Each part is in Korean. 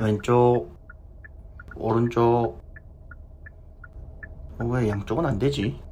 왼쪽, 오른쪽. 어, 왜 양쪽은 안 되지?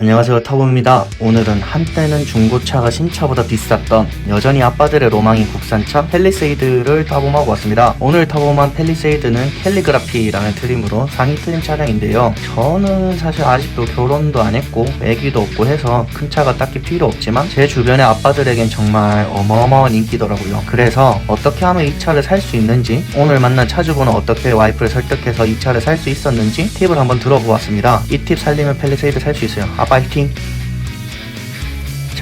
안녕하세요 타보입니다. 오늘은 한때는 중고차가 신차보다 비쌌던 여전히 아빠들의 로망인 국산차 펠리세이드를 타봄하고 왔습니다. 오늘 타봄한 펠리세이드는 캘리그라피라는 트림으로 상위 트림 차량인데요. 저는 사실 아직도 결혼도 안 했고 애기도 없고 해서 큰 차가 딱히 필요 없지만 제 주변의 아빠들에겐 정말 어마어마한 인기더라고요. 그래서 어떻게 하면 이 차를 살 수 있는지 오늘 만난 차주분은 어떻게 와이프를 설득해서 이 차를 살 수 있었는지 팁을 한번 들어보았습니다. 이 팁 살리면 펠리세이드 살 수 있어요 아빠 화이팅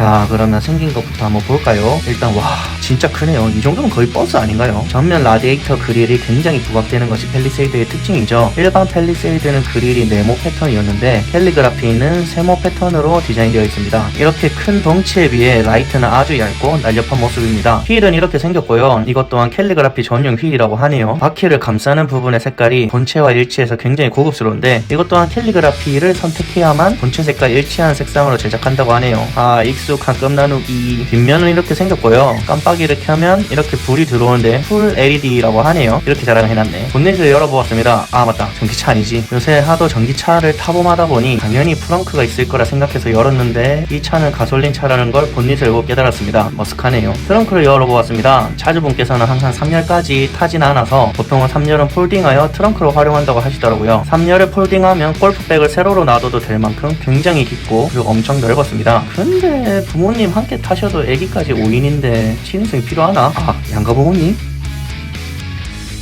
자 그러면 생긴 것부터 한번 볼까요? 일단 와 진짜 크네요. 이 정도면 거의 버스 아닌가요? 전면 라디에이터 그릴이 굉장히 부각되는 것이 펠리세이드의 특징이죠. 일반 펠리세이드는 그릴이 네모 패턴이었는데 캘리그라피는 세모 패턴으로 디자인되어 있습니다. 이렇게 큰 덩치에 비해 라이트는 아주 얇고 날렵한 모습입니다. 휠은 이렇게 생겼고요. 이것 또한 캘리그라피 전용 휠이라고 하네요. 바퀴를 감싸는 부분의 색깔이 본체와 일치해서 굉장히 고급스러운데 이것 또한 캘리그라피를 선택해야만 본체 색과 일치하는 색상으로 제작한다고 하네요. 아 익숙 한 끔나누기 뒷면은 이렇게 생겼고요. 깜빡이를 켜면 이렇게 불이 들어오는데 풀 LED라고 하네요. 이렇게 자랑을 해놨네. 본넷을 열어보았습니다. 아 맞다. 전기차 아니지. 요새 하도 전기차를 타봄하다 보니 당연히 프렁크가 있을 거라 생각해서 열었는데 이 차는 가솔린 차라는 걸 본넷을 열고 깨달았습니다. 머쓱하네요. 트렁크를 열어보았습니다. 차주분께서는 항상 3열까지 타진 않아서 보통은 3열은 폴딩하여 트렁크로 활용한다고 하시더라고요. 3열을 폴딩하면 골프백을 세로로 놔둬도 될 만큼 굉장히 깊고 그리고 엄청 넓었습니다. 근데 부모님 함께 타셔도 애기까지 5인인데 신승이 필요하나? 아 양가 부모님?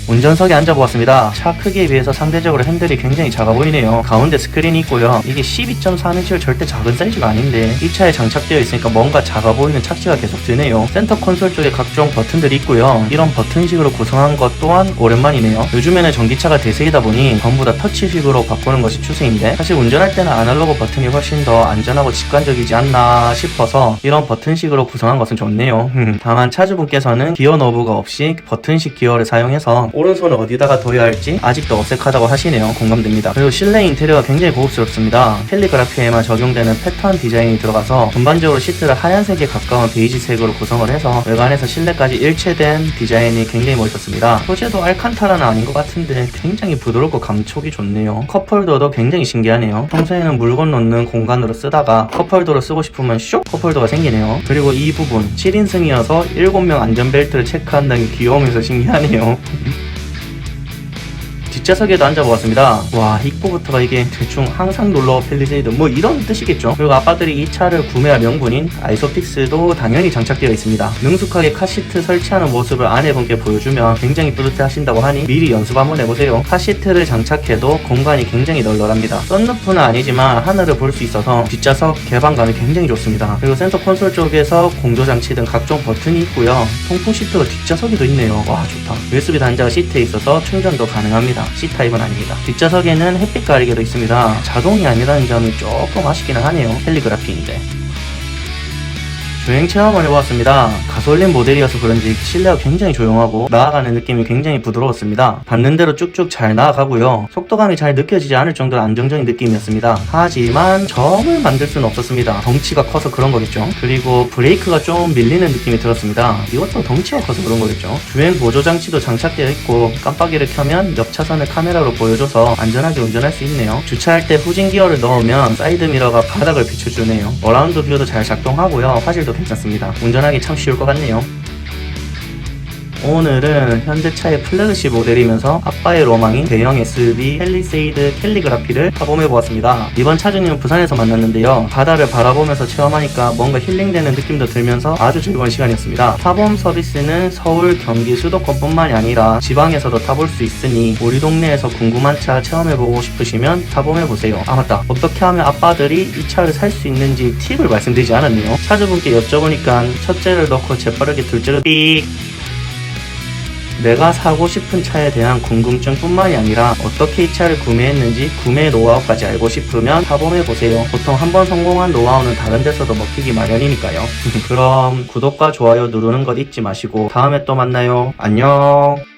운전석에 앉아보았습니다. 차 크기에 비해서 상대적으로 핸들이 굉장히 작아 보이네요. 가운데 스크린이 있고요. 이게 12.4인치로 절대 작은 사이즈가 아닌데 이 차에 장착되어 있으니까 뭔가 작아 보이는 착시가 계속 드네요. 센터 콘솔 쪽에 각종 버튼들이 있고요. 이런 버튼식으로 구성한 것 또한 오랜만이네요. 요즘에는 전기차가 대세이다 보니 전부 다 터치식으로 바꾸는 것이 추세인데 사실 운전할 때는 아날로그 버튼이 훨씬 더 안전하고 직관적이지 않나 싶어서 이런 버튼식으로 구성한 것은 좋네요. 다만 차주분께서는 기어 너브가 없이 버튼식 기어를 사용해서 오른손을 어디다가 둬야 할지 아직도 어색하다고 하시네요. 공감됩니다. 그리고 실내 인테리어가 굉장히 고급스럽습니다. 캘리그라피에만 적용되는 패턴 디자인이 들어가서 전반적으로 시트를 하얀색에 가까운 베이지색으로 구성을 해서 외관에서 실내까지 일체된 디자인이 굉장히 멋있었습니다. 소재도 알칸타라는 아닌 것 같은데 굉장히 부드럽고 감촉이 좋네요. 컵홀더도 굉장히 신기하네요. 평소에는 물건 넣는 공간으로 쓰다가 컵홀더로 쓰고 싶으면 슉 컵홀더가 생기네요. 그리고 이 부분 7인승이어서 7명 안전벨트를 체크한다는 게 귀여우면서 신기하네요. 뒷좌석에도 앉아보았습니다. 와, 입구부터가 이게 대충 항상 놀러 펠리세이드 뭐 이런 뜻이겠죠. 그리고 아빠들이 이 차를 구매할 명분인 아이소픽스도 당연히 장착되어 있습니다. 능숙하게 카시트 설치하는 모습을 아내분께 보여주면 굉장히 뿌듯해 하신다고 하니 미리 연습 한번 해보세요. 카시트를 장착해도 공간이 굉장히 널널합니다. 썬루프는 아니지만 하늘을 볼 수 있어서 뒷좌석 개방감이 굉장히 좋습니다. 그리고 센터 콘솔 쪽에서 공조장치 등 각종 버튼이 있고요. 통풍 시트가 뒷좌석에도 있네요. 와 좋다. USB 단자가 시트에 있어서 충전도 가능합니다. C타입은 아닙니다. 뒷좌석에는 햇빛 가리개도 있습니다. 자동이 아니라는 점이 조금 아쉽기는 하네요. 캘리그라피인데. 주행 체험을 해보았습니다. 가솔린 모델이어서 그런지 실내가 굉장히 조용하고 나아가는 느낌이 굉장히 부드러웠습니다. 받는 대로 쭉쭉 잘 나아가고요. 속도감이 잘 느껴지지 않을 정도로 안정적인 느낌이었습니다. 하지만 점을 만들 수는 없었습니다. 덩치가 커서 그런 거겠죠. 그리고 브레이크가 좀 밀리는 느낌이 들었습니다. 이것도 덩치가 커서 그런 거겠죠. 주행 보조 장치도 장착되어 있고 깜빡이를 켜면 옆 차선을 카메라로 보여줘서 안전하게 운전할 수 있네요. 주차할 때 후진 기어를 넣으면 사이드 미러가 바닥을 비춰주네요. 어라운드 뷰도 잘 작동하고요. 화질도 괜찮습니다. 운전하기 참 쉬울 것 같네요. 오늘은 현대차의 플래그십 모델이면서 아빠의 로망인 대형 SUV 펠리세이드 캘리그라피를 타봄해보았습니다. 이번 차주님은 부산에서 만났는데요. 바다를 바라보면서 체험하니까 뭔가 힐링되는 느낌도 들면서 아주 즐거운 시간이었습니다. 타봄 서비스는 서울, 경기, 수도권뿐만이 아니라 지방에서도 타볼 수 있으니 우리 동네에서 궁금한 차 체험해보고 싶으시면 타봄해보세요. 아 맞다. 어떻게 하면 아빠들이 이 차를 살 수 있는지 팁을 말씀드리지 않았네요. 차주분께 여쭤보니까 첫째를 넣고 재빠르게 둘째를 삑 내가 사고 싶은 차에 대한 궁금증뿐만이 아니라 어떻게 이 차를 구매했는지 구매 노하우까지 알고 싶으면 타봄해보세요. 보통 한 번 성공한 노하우는 다른 데서도 먹히기 마련이니까요. 그럼 구독과 좋아요 누르는 것 잊지 마시고 다음에 또 만나요. 안녕.